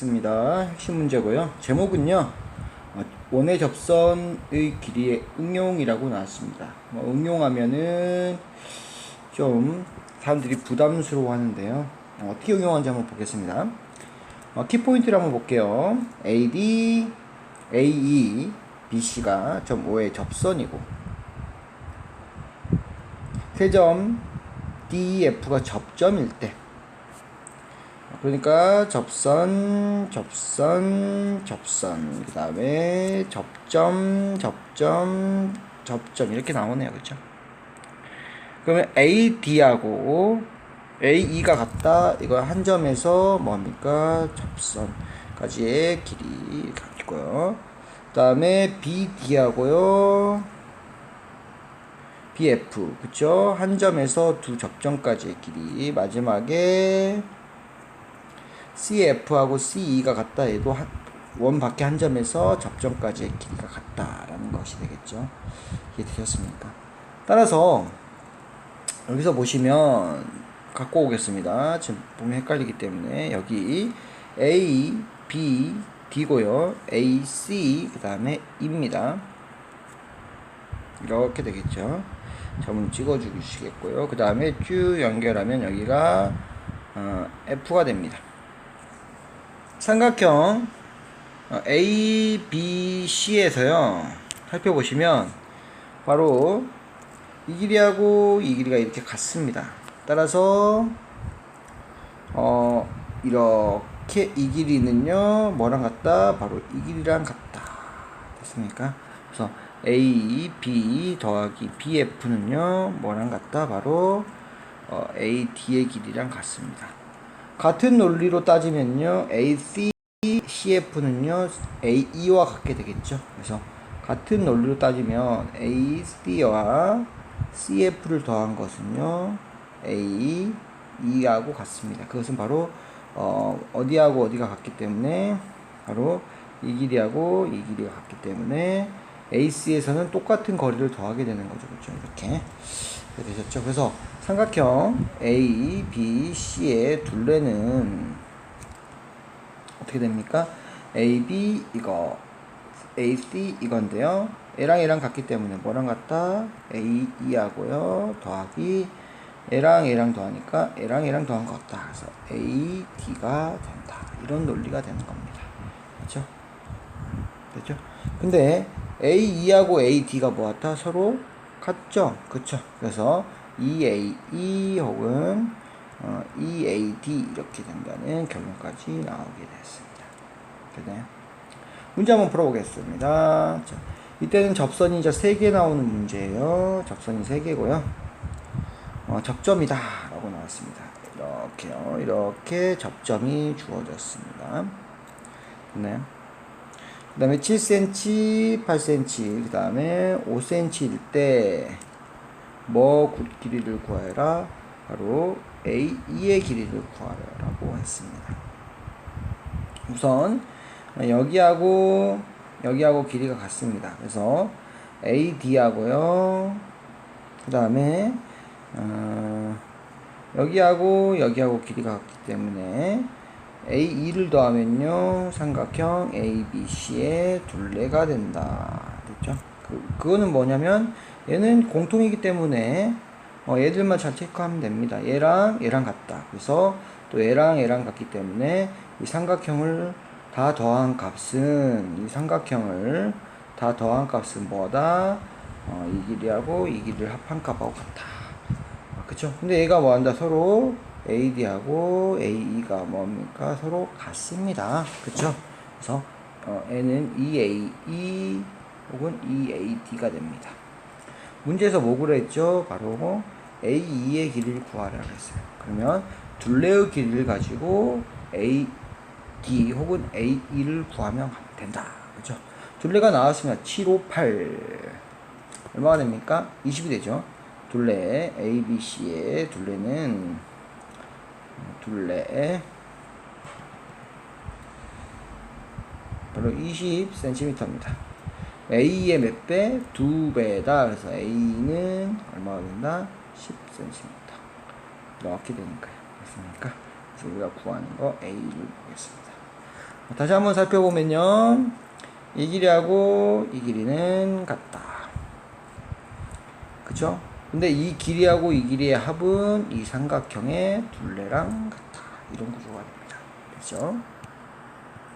있습니다. 핵심 문제고요. 제목은요. 어, 원의 접선의 길이의 응용이라고 나왔습니다. 뭐 응용하면은 좀 사람들이 부담스러워 하는데요. 어, 떻게 응용하는지 한번 보겠습니다. 어, 키포인트를 한번 볼게요. AD, AE, BC가 점 5의 접선이고 세점 DEF가 접점일 때 그러니까 접선, 접선, 접선, 그 다음에 접점, 접점, 접점 이렇게 나오네요, 그렇죠? 그러면 AD하고 AE가 같다. 이거 한 점에서 뭡니까? 접선까지의 길이 같고요. 그 다음에 BD하고요. BF, 그쵸? 한 점에서 두 접점까지의 길이 마지막에 CF하고 CE가 같다 해도 한, 원 밖에 한 점에서 접점까지의 길이가 같다라는 것이 되겠죠. 이해되셨습니까? 따라서 여기서 보시면 갖고 오겠습니다. 지금 보면 헷갈리기 때문에 여기 A, B, D고요. A, C 그 다음에 E입니다. 이렇게 되겠죠. 점을 찍어주시겠고요. 그 다음에 쭉 연결하면 여기가 어, F가 됩니다. 삼각형 어, A, B, C에서요 살펴보시면 바로 이 길이하고 이 길이가 이렇게 같습니다. 따라서 어 이렇게 이 길이는요 뭐랑 같다? 바로 이 길이랑 같다. 됐습니까? 그래서 A, B 더하기 BF는요 뭐랑 같다? 바로 어, AD의 길이랑 같습니다. 같은 논리로 따지면요 AC, CF는요 AE와 같게 되겠죠. 그래서 같은 논리로 따지면 AC와 CF를 더한 것은요 A, E하고 같습니다. 그것은 바로 어, 어디하고 어디가 같기 때문에 바로 이 길이하고 이 길이가 같기 때문에 AC에서는 똑같은 거리를 더하게 되는 거죠. 그렇죠? 이렇게 되셨죠. 그래서 삼각형 A, B, C의 둘레는 어떻게 됩니까? A, B 이거 A, C 이건데요. A랑 A랑 같기 때문에 뭐랑 같다? A, E하고요. 더하기 A랑 A랑 더하니까 A랑 A랑 더한 것 같다. 그래서 A, D가 된다. 이런 논리가 되는 겁니다. 그렇죠? 됐죠? 근데 AE하고 AD가 뭐 같아? 서로 같죠? 그쵸? 그래서 EAE 혹은 어, EAD 이렇게 된다는 결론까지 나오게 됐습니다. 되나요? 문제 한번 풀어보겠습니다. 자, 이때는 접선이 이제 3개 나오는 문제예요. 접선이 3개고요. 어, 접점이다 라고 나왔습니다. 이렇게요. 이렇게 접점이 주어졌습니다. 됐나요? 그 다음에 7cm, 8cm, 그 다음에 5cm일 때, 뭐 길이를 구하여라? 바로 A2의 길이를 구하라고 했습니다. 우선, 여기하고, 여기하고 길이가 같습니다. 그래서 AD하고요, 그 다음에, 어, 여기하고 여기하고 길이가 같기 때문에 A2를 더하면요. 삼각형 ABC의 둘레가 된다. 됐죠? 그, 그거는 뭐냐면 얘는 공통이기 때문에 어, 얘들만 잘 체크하면 됩니다. 얘랑 얘랑 같다. 그래서 또 얘랑 얘랑 같기 때문에 이 삼각형을 다 더한 값은 이 삼각형을 다 더한 값은 뭐다? 어, 이 길이하고 이 길이를 합한 값하고 같다. 아, 그쵸? 근데 얘가 뭐한다? 서로 AD하고 AE가 뭡니까? 서로 같습니다. 그쵸? 그래서 어, N은 EAE 혹은 EAD가 됩니다. 문제에서 뭐 구했죠? 바로 AE의 길이를 구하라고 했어요. 그러면 둘레의 길이를 가지고 AD 혹은 AE를 구하면 된다. 그죠? 둘레가 나왔으면 758 얼마가 됩니까? 20이 되죠. 둘레 ABC의 둘레는 둘레 바로 20cm입니다. A의 몇 배? 두 배다. 그래서 A는 얼마가 된다? 10cm. 이렇게 되니까요. 됐습니까? 그래서 우리가 구하는 거 A를 보겠습니다. 다시 한번 살펴보면요. 이 길이하고 이 길이는 같다. 그쵸? 근데 이 길이하고 이 길이의 합은 이 삼각형의 둘레랑 같다. 이런 구조가 됩니다. 됐죠?